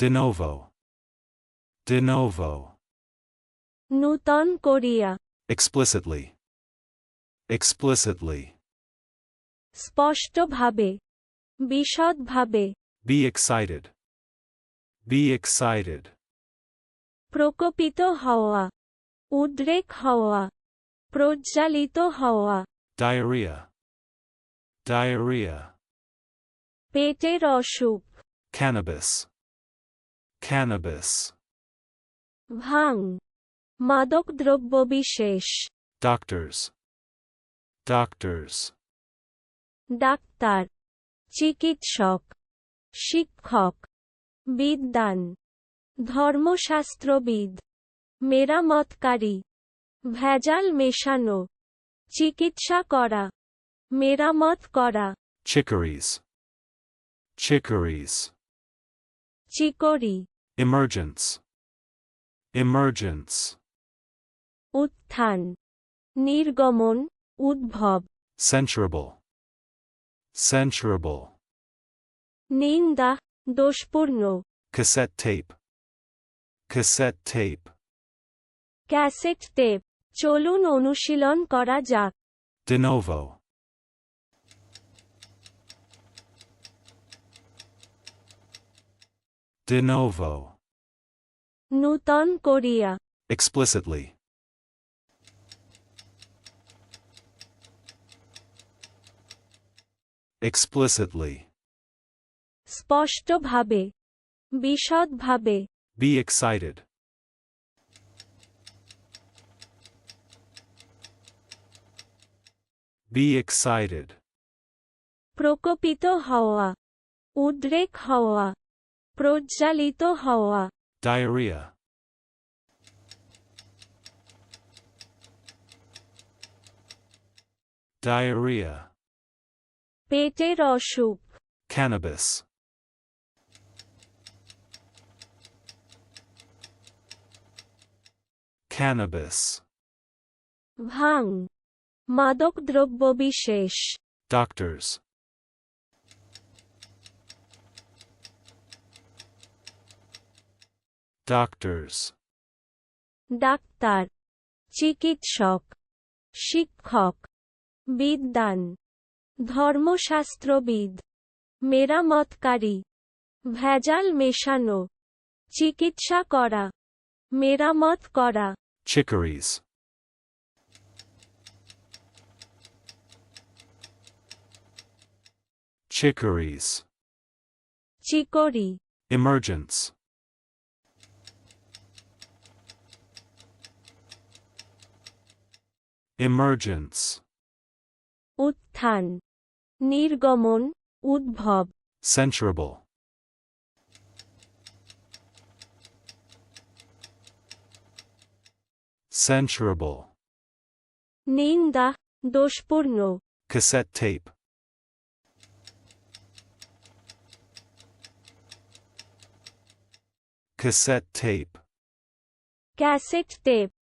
De novo. De novo. নূতন করিয়া Explicitly. Explicitly. স্পষ্টভাবে বিশদভাবে Be excited. Be excited. প্রকোপিত হওয়া উদ্রেক হওয়া প্রজ্বালিত হওয়া Diarrhea. Diarrhea. পেটের অসুখ Cannabis. Cannabis. ভাং। মাদকদ্রব্য বিশেষ। Doctors. Doctors. ডাক্তার। চিকিৎসক। শিক্ষক। বিদ্যান ধর্মশাস্ত্রবিদ। মেরামতকারী। ভেজাল মেশানো। চিকিৎসা করা। মেরামত করা। Chicories. Chicories. চিকরি Emergence. Emergence. উত্থান নির্গমন উদ্ভব Censurable. Censurable. নিন্দা দোষপূর্ণ Cassette tape. Cassette tape. Cassette tape চলুন অনুশীলন করা যাক De novo. De novo. নূতন করিয়া Explicitly. Explicitly. স্পষ্টভাবে বিশদভাবে Be excited. Be excited. প্রকোপিত হওয়া উদ্রেক হওয়া প্রজ্বালিত হওয়া Diarrhea. Diarrhea. পেটের অসুখ Cannabis. Cannabis. ভাং মাদকদ্রব্য বিশেষ Doctors. Doctors. ডাক্তার চিকিৎসক শিক্ষক বিদ্যান ধর্মশাস্ত্রবিদ মেরামতকারী ভেজাল মেশানো চিকিৎসা করা মেরামত করা Chicories. Chicories. চিকরি Emergence. Emergence. উত্থান নির্গমন উদ্ভব Censurable. Censurable. নিন্দা দোষপূর্ণ Cassette tape. Cassette tape. Cassette tape